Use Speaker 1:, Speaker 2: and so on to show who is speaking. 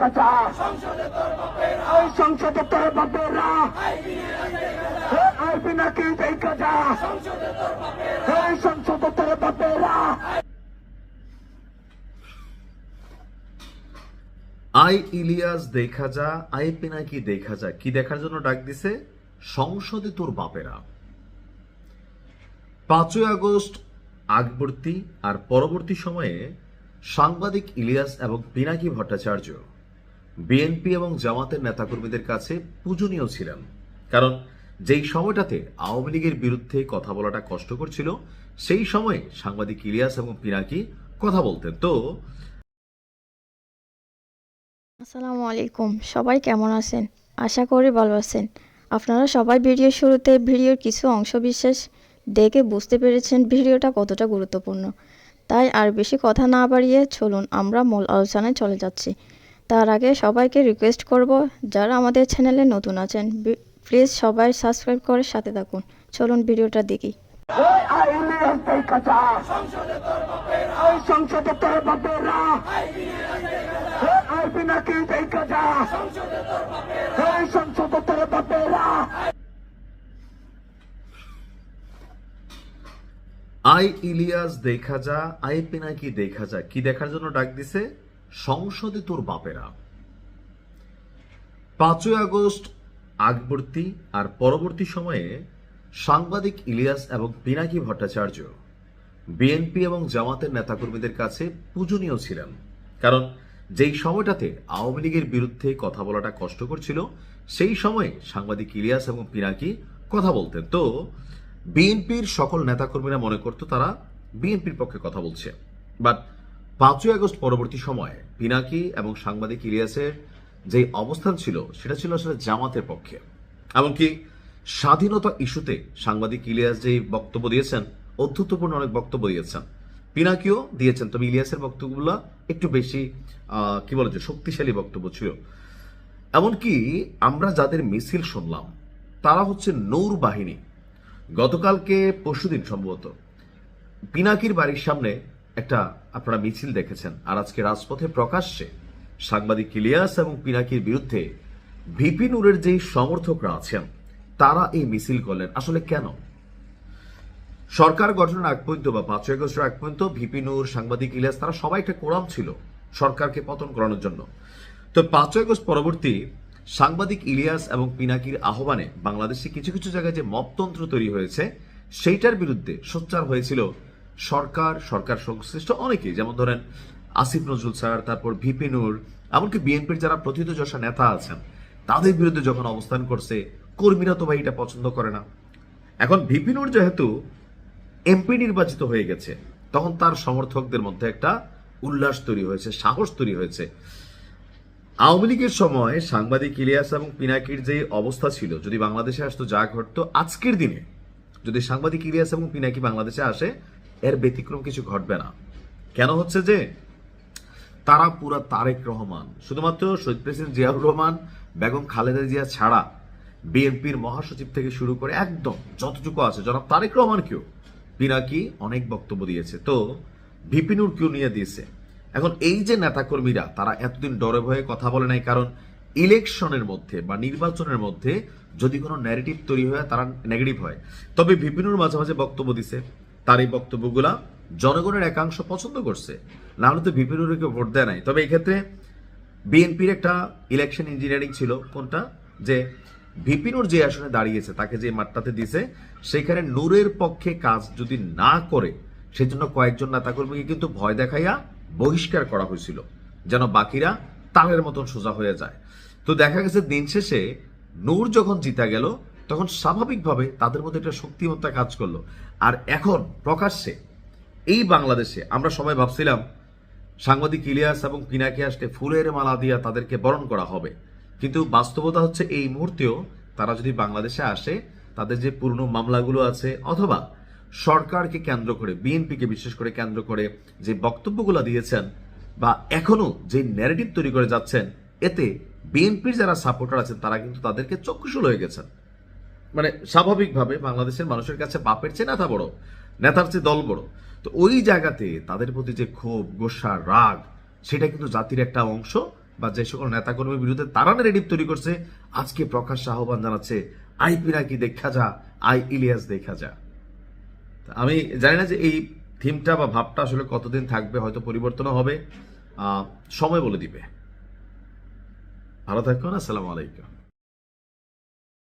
Speaker 1: কাজা ওই সংসদে তোর বাপেরা কাজা ওই সংসদে তোর বাপেরা
Speaker 2: আই ইলিয়াস দেখা যা, আই পিনাকি দেখা যা। কি দেখার জন্য ডাক দিছে? সংসদে তোর বাপেরা। পাঁচই আগস্ট আগবর্তী আর পরবর্তী সময়ে সাংবাদিক ইলিয়াস এবং পিনাকি ভট্টাচার্য বিএনপি এবং জামাতের নেতাকর্মীদের কাছে পূজনীয় ছিলেন, কারণ যেই সময়টাতে আওয়ামী লীগের বিরুদ্ধে কথা বলাটা কষ্টকর ছিল, সেই সময়ে সাংবাদিক ইলিয়াস এবং পিনাকি কথা বলতেন। তো
Speaker 3: আসসালামু আলাইকুম, সবাই কেমন আছেন? আশা করি ভালো আছেন। আপনারা সবাই ভিডিওর শুরুতে ভিডিওর কিছু অংশ বিশেষ দেখে বুঝতে পেরেছেন ভিডিওটা কতটা গুরুত্বপূর্ণ। তাই আর বেশি কথা না বাড়িয়ে চলুন, আমরা মূল আলোচনায় চলে যাচ্ছি। তার আগে সবাইকে রিকোয়েস্ট করব, যারা আমাদের চ্যানেলে নতুন আছেন প্লিজ সবাই সাবস্ক্রাইব করে সাথে থাকুন। চলুন ভিডিওটা দেখি।
Speaker 1: সংসদে তোর
Speaker 2: আই ইলিয়াস দেখা যা, আই পিনাকি দেখা যা। কি দেখার জন্য ডাক দিছে? সংসদে তোর বাপেরা। পাঁচই আগস্ট আগবর্তী আর পরবর্তী সময়ে সাংবাদিক ইলিয়াস এবং পিনাকি ভট্টাচার্য বিএনপি এবং জামাতের নেতাকর্মীদের কাছে পূজনীয় ছিলেন। কারণ যেই সময়টাতে আওয়ামী লীগের বিরুদ্ধে কথা বলাটা কষ্টকর ছিল, সেই সময়ে সাংবাদিক ইলিয়াস এবং পিনাকি কথা বলতেন। তো বিএনপির সকল নেতাকর্মীরা মনে করতো তারা বিএনপির পক্ষে কথা বলছে। বাট পাঁচই আগস্ট পরবর্তী সময়ে পিনাকি এবং সাংবাদিক ইলিয়াসের যে অবস্থান ছিল, সেটা ছিল আসলে জামাতের পক্ষে। এমনকি স্বাধীনতা ইস্যুতে সাংবাদিক ইলিয়াস যে বক্তব্য দিয়েছেন, অধ্যত্বপূর্ণ অনেক বক্তব্য দিয়েছেন। পিনাকিও দিয়েছেন, তবে ইলিয়াসের বক্তব্যগুলো একটু বেশি কি বলে যে শক্তিশালী বক্তব্য ছিল। এমনকি আমরা যাদের মিছিল শুনলাম, তারা হচ্ছে নৌর বাহিনী। গতকালকে পরশুদিন সম্ভবত। পিনাকির বাড়ির সামনে একটা আপনারা মিছিল দেখেছেন আর আজকে রাজপথে প্রকাশ্যে সাংবাদিক ইলিয়াস এবং পিনাকির বিরুদ্ধে ভিপি নূরের যেই সমর্থকরা আছেন, তারা এই মিছিল করলেন। আসলে কেন? সরকার গঠনের আগ পর্যন্ত বা পাঁচই আগস্টের আগ পর্যন্ত ভিপি নূর, সাংবাদিক ইলিয়াস, তারা সবাই একটা কোরাম ছিল সরকারকে পতন করানোর জন্য। তো পাঁচই আগস্ট পরবর্তী সাংবাদিক ইলিয়াস এবং পিনাকির আহ্বানে বাংলাদেশে কিছু কিছু জায়গায় যে মপতন্ত্র তৈরি হয়েছে, সেইটার বিরুদ্ধে সোচ্চার হয়েছিল সরকার সরকার সংশ্লিষ্ট অনেকেই। যেমন ধরেন আসিফ নজরুল স্যার, তারপর ভিপি নূর, এমনকি বিএনপির যারা প্রথিতযশা নেতা আছেন, তাদের বিরুদ্ধে যখন অবস্থান করছে, কর্মীরা তো ভাই এটা পছন্দ করে না। এখন ভিপি নূর যেহেতু এমপি নির্বাচিত হয়ে গেছে, তখন তার সমর্থকদের মধ্যে একটা উল্লাস তৈরি হয়েছে, সাহস তৈরি হয়েছে। আওয়ামী লীগের সময় সাংবাদিক ইলিয়াস এবং পিনাকির যে অবস্থা ছিল, যদি বাংলাদেশে আসতো যা ঘটতো, আজকের দিনে যদি সাংবাদিক ইলিয়াস এবং পিনাকি বাংলাদেশে আসে, এর ব্যতিক্রম কিছু ঘটবে না। কেন হচ্ছে যে, তারা পুরা তারেক রহমান, শুধুমাত্র শহীদ প্রেসিডেন্ট জিয়াউর রহমান, বেগম খালেদা জিয়া ছাড়া বিএনপির মহাসচিব থেকে শুরু করে একদম যতটুকু আছে, জনাব তারেক রহমান কেউ, পিনাকি অনেক বক্তব্য দিয়েছে। তো ভিপিনুর কেউ নিয়ে দিয়েছে। এখন এই যে নেতাকর্মীরা, তারা এতদিন ডরে ভয়ে কথা বলে নাই, কারণ ইলেকশনের মধ্যে বা নির্বাচনের মধ্যে যদি কোনো ন্যারেটিভ তৈরি হয়, তারা নেগেটিভ হয়। তবে ভিপিনুর মাঝে মাঝে বক্তব্য দিছে, তার এই বক্তব্যগুলা জনগণের একাংশ পছন্দ করছে। না হলে তো ভিপিনুরকে ভোট দেয় নাই। তবে এই ক্ষেত্রে বিএনপির একটা ইলেকশন ইঞ্জিনিয়ারিং ছিল, কোনটা? যে ভিপিনুর যে আসনে দাঁড়িয়েছে, তাকে যে মাঠটাতে দিছে, সেখানে নূরের পক্ষে কাজ যদি না করে, সেজন্য কয়েকজন নেতাকর্মীকে কিন্তু ভয় দেখাইয়া বহিষ্কার করা হয়েছিল, যেন বাকিরা তালের মতন সোজা হয়ে যায়। তো দেখা গেছে দিন শেষে নূর যখন জিতা গেল, তখন স্বাভাবিকভাবে তাদের মধ্যে একটা শক্তিমত্তা কাজ করল। আর এখন প্রকাশ্যে এই বাংলাদেশে আমরা সবাই ভাবছিলাম, সাংবাদিক ইলিয়াস এবং পিনাকি আসলে ফুলের মালা দিয়া তাদেরকে বরণ করা হবে। কিন্তু বাস্তবতা হচ্ছে এই মুহূর্তেও তারা যদি বাংলাদেশে আসে, তাদের যে পুরনো মামলাগুলো আছে, অথবা সরকারকে কেন্দ্র করে, বিএনপিকে বিশেষ করে কেন্দ্র করে যে বক্তব্যগুলো দিয়েছেন বা এখনও যে ন্যারেটিভ তৈরি করে যাচ্ছেন, এতে বিএনপির যারা সাপোর্টার আছেন, তারা কিন্তু তাদেরকে চক্ষুশূল হয়ে গেছেন। মানে স্বাভাবিকভাবে বাংলাদেশের মানুষের কাছে বাপের চেয়ে নেতা বড়, নেতার চেয়ে দল বড়। তো ওই জায়গাতে তাদের প্রতি যে ক্ষোভ, গোসা, রাগ, সেটা কিন্তু জাতির একটা অংশ বা যে সকল নেতাকর্মীর বিরুদ্ধে তারা নেগেটিভ তৈরি করছে। আজকে প্রকাশ্য আহ্বান জানাচ্ছে আই কি দেখা যা? আই ইলিয়াস দেখা যা। আমি জানি না যে এই থিমটা বা ভাবটা আসলে কতদিন থাকবে, হয়তো পরিবর্তনও হবে। সময় বলে দিবে। ভালো থাকবেন, আসসালামু আলাইকুম।